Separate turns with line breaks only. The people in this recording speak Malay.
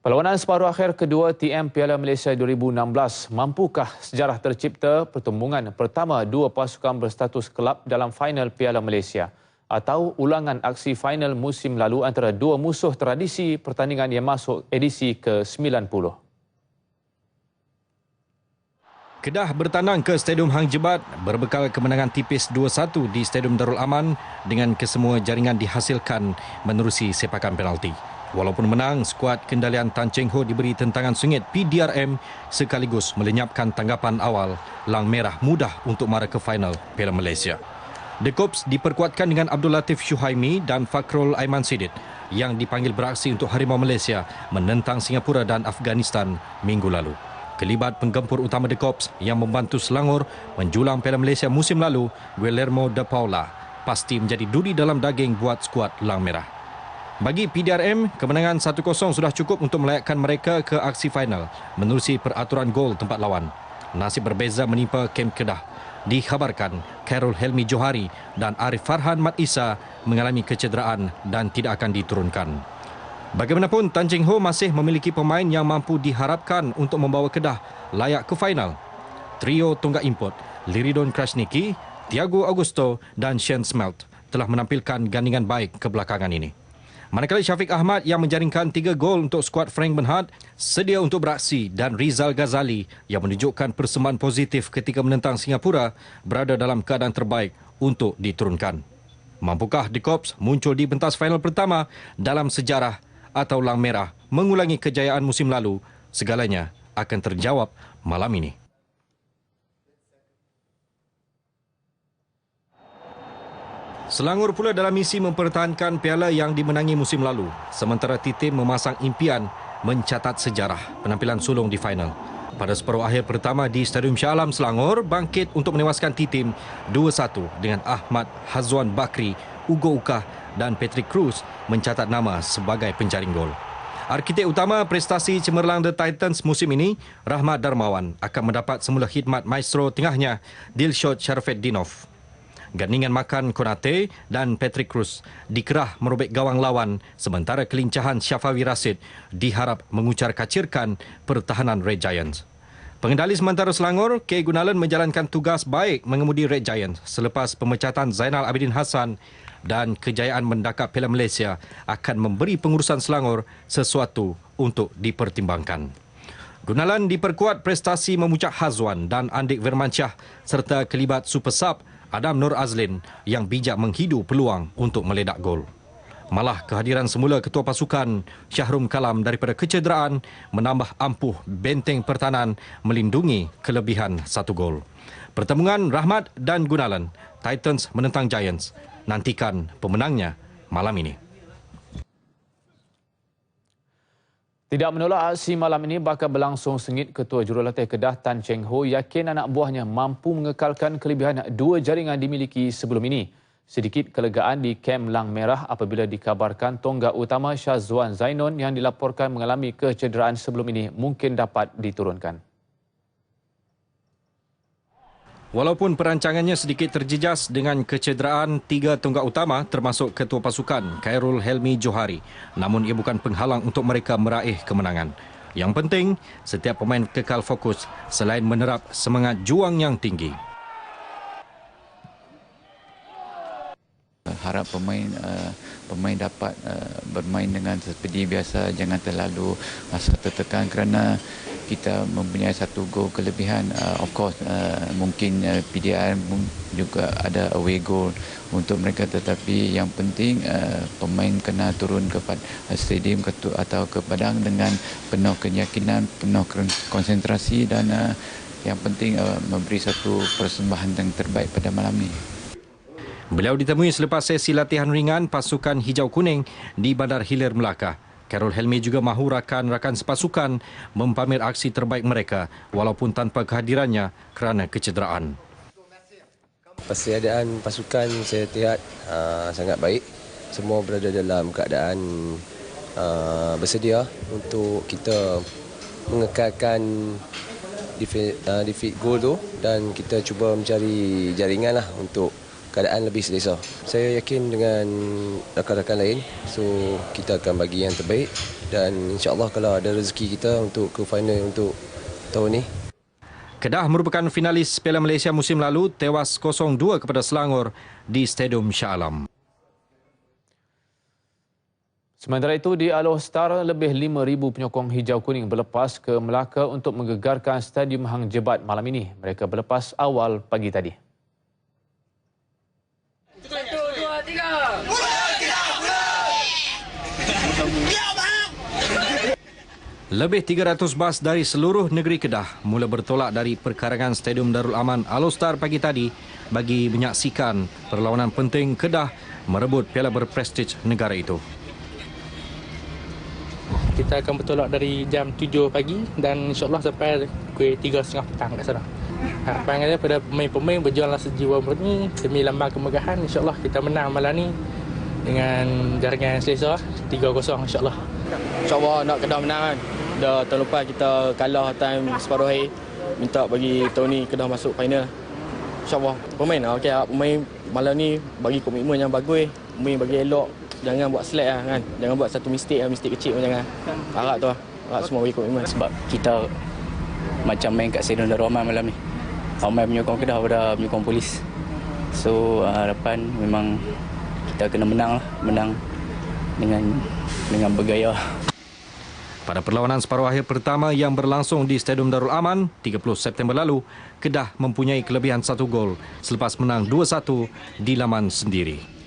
Perlawanan separuh akhir kedua TM Piala Malaysia 2016 mampukah sejarah tercipta pertembungan pertama dua pasukan berstatus kelab dalam final Piala Malaysia atau ulangan aksi final musim lalu antara dua musuh tradisi pertandingan yang masuk edisi ke-90.
Kedah bertandang ke Stadium Hang Jebat berbekal kemenangan tipis 2-1 di Stadium Darul Aman dengan kesemua jaringan dihasilkan menerusi sepakan penalti. Walaupun menang, skuad kendalian Tan Cheng Ho diberi tentangan sengit PDRM sekaligus melenyapkan tanggapan awal Lang Merah mudah untuk mara ke final Piala Malaysia. The Corps diperkuatkan dengan Abdul Latif Syuhaimi dan Fakrul Aiman Sidit yang dipanggil beraksi untuk Harimau Malaysia menentang Singapura dan Afghanistan minggu lalu. Kelibat penggempur utama The Corps yang membantu Selangor menjulang Piala Malaysia musim lalu, Guillermo de Paula, pasti menjadi duri dalam daging buat skuad Lang Merah. Bagi PDRM, kemenangan 1-0 sudah cukup untuk melayakkan mereka ke aksi final menerusi peraturan gol tempat lawan. Nasib berbeza menimpa Kem Kedah. Dikhabarkan, Carol Helmi Johari dan Arif Farhan Mat Isa mengalami kecederaan dan tidak akan diturunkan. Bagaimanapun, Tan Cheng Ho masih memiliki pemain yang mampu diharapkan untuk membawa Kedah layak ke final. Trio tonggak import, Liridon Krasniki, Tiago Augusto dan Shen Smelt telah menampilkan gandingan baik kebelakangan ini. Manakala Syafiq Ahmad yang menjaringkan tiga gol untuk skuad Frank Bernhard sedia untuk beraksi dan Rizal Ghazali yang menunjukkan persembahan positif ketika menentang Singapura berada dalam keadaan terbaik untuk diturunkan. Mampukah The Corps muncul di pentas final pertama dalam sejarah atau Lang Merah mengulangi kejayaan musim lalu? Segalanya akan terjawab malam ini. Selangor pula dalam misi mempertahankan piala yang dimenangi musim lalu. Sementara Titim memasang impian mencatat sejarah penampilan sulung di final. Pada separuh akhir pertama di Stadium Shah Alam Selangor, bangkit untuk menewaskan Titim 2-1 dengan Ahmad Hazwan Bakri, Ugo Ukah dan Patrick Cruz mencatat nama sebagai penjaring gol. Arkitek utama prestasi cemerlang The Titans musim ini, Rahmat Darmawan, akan mendapat semula khidmat maestro tengahnya, Dilshot Sharafeddinov. Gandingan makan Konate dan Patrick Cruz dikerah merobek gawang lawan sementara kelincahan Syafawi Rasid diharap mengucar kacirkan pertahanan Red Giants. Pengendali sementara Selangor, K. Gunalan menjalankan tugas baik mengemudi Red Giants selepas pemecatan Zainal Abidin Hassan dan kejayaan mendakap Piala Malaysia akan memberi pengurusan Selangor sesuatu untuk dipertimbangkan. Gunalan diperkuat prestasi memucak Hazwan dan Andik Vermansyah serta kelibat Super Sub Adam Nur Azlin yang bijak menghidu peluang untuk meledak gol. Malah kehadiran semula ketua pasukan Syahrum Kalam daripada kecederaan menambah ampuh benteng pertahanan melindungi kelebihan satu gol. Pertemuan Rahmat dan Gunalan, Titans menentang Giants. Nantikan pemenangnya malam ini.
Tidak menolak aksi malam ini bakal berlangsung sengit Ketua Jurulatih Kedah Tan Cheng Ho yakin anak buahnya mampu mengekalkan kelebihan dua jaringan dimiliki sebelum ini. Sedikit kelegaan di kem Lang Merah apabila dikabarkan tonggak utama Syazwan Zainon yang dilaporkan mengalami kecederaan sebelum ini mungkin dapat diturunkan.
Walaupun perancangannya sedikit terjejas dengan kecederaan tiga tonggak utama termasuk ketua pasukan Khairul Helmi Johari, namun ia bukan penghalang untuk mereka meraih kemenangan. Yang penting, setiap pemain kekal fokus selain menerap semangat juang yang tinggi.
Harap pemain uh, pemain dapat uh, bermain dengan seperti biasa, jangan terlalu rasa tertekan kerana kita mempunyai satu gol kelebihan uh, of course uh, mungkin uh, PDR juga ada away goal untuk mereka tetapi yang penting uh, pemain kena turun ke uh, stadium atau ke padang dengan penuh keyakinan penuh konsentrasi dan uh, yang penting uh, memberi satu persembahan yang terbaik pada malam ini
Beliau ditemui selepas sesi latihan ringan pasukan hijau kuning di Bandar Hilir Melaka. Carol Helmi juga mahu rakan-rakan sepasukan mempamer aksi terbaik mereka walaupun tanpa kehadirannya kerana kecederaan.
Persediaan pasukan saya lihat uh, sangat baik. Semua berada dalam keadaan uh, bersedia untuk kita mengekalkan defeat, uh, defeat goal tu dan kita cuba mencari jaringan lah untuk keadaan lebih selesa. Saya yakin dengan rakan-rakan lain, so kita akan bagi yang terbaik dan insyaAllah kalau ada rezeki kita untuk ke final untuk tahun ini,
Kedah merupakan finalis Piala Malaysia musim lalu tewas 0-2 kepada Selangor di Stadium Shah Alam.
Sementara itu, di Aloh Star, lebih 5,000 penyokong hijau kuning berlepas ke Melaka untuk menggegarkan Stadium Hang Jebat malam ini. Mereka berlepas awal pagi tadi. Satu, dua, tiga.
Lebih 300 bas dari seluruh negeri Kedah mula bertolak dari perkarangan Stadium Darul Aman Alostar pagi tadi bagi menyaksikan perlawanan penting Kedah merebut piala berprestij negara itu.
Kita akan bertolak dari jam 7 pagi dan insyaAllah sampai pukul 3.30 petang kat sana. Harapan kita pada pemain-pemain berjuanglah sejiwa murni demi lambang kemegahan. InsyaAllah kita menang malam ni dengan jaringan yang selesa 3-0 insyaAllah.
InsyaAllah nak Kedah menang kan? Dah tahun lepas kita kalah time separuh akhir minta bagi tahun ni Kedah masuk final. insyaAllah. Pemain lah okay, pemain malam ni bagi komitmen yang bagus pemain bagi elok. Jangan buat slack lah kan? Jangan buat satu mistake lah mistake kecil pun jangan harap tu lah harap semua bagi komitmen.
Sebab kita macam main kat Stadium Darul Aman malam ni. Ramai penyokong Kedah pada penyokong polis. So harapan memang kita kena menang lah menang dengan dengan bergaya
pada perlawanan separuh akhir pertama yang berlangsung di Stadium Darul Aman 30 September lalu, Kedah mempunyai kelebihan satu gol selepas menang 2-1 di laman sendiri.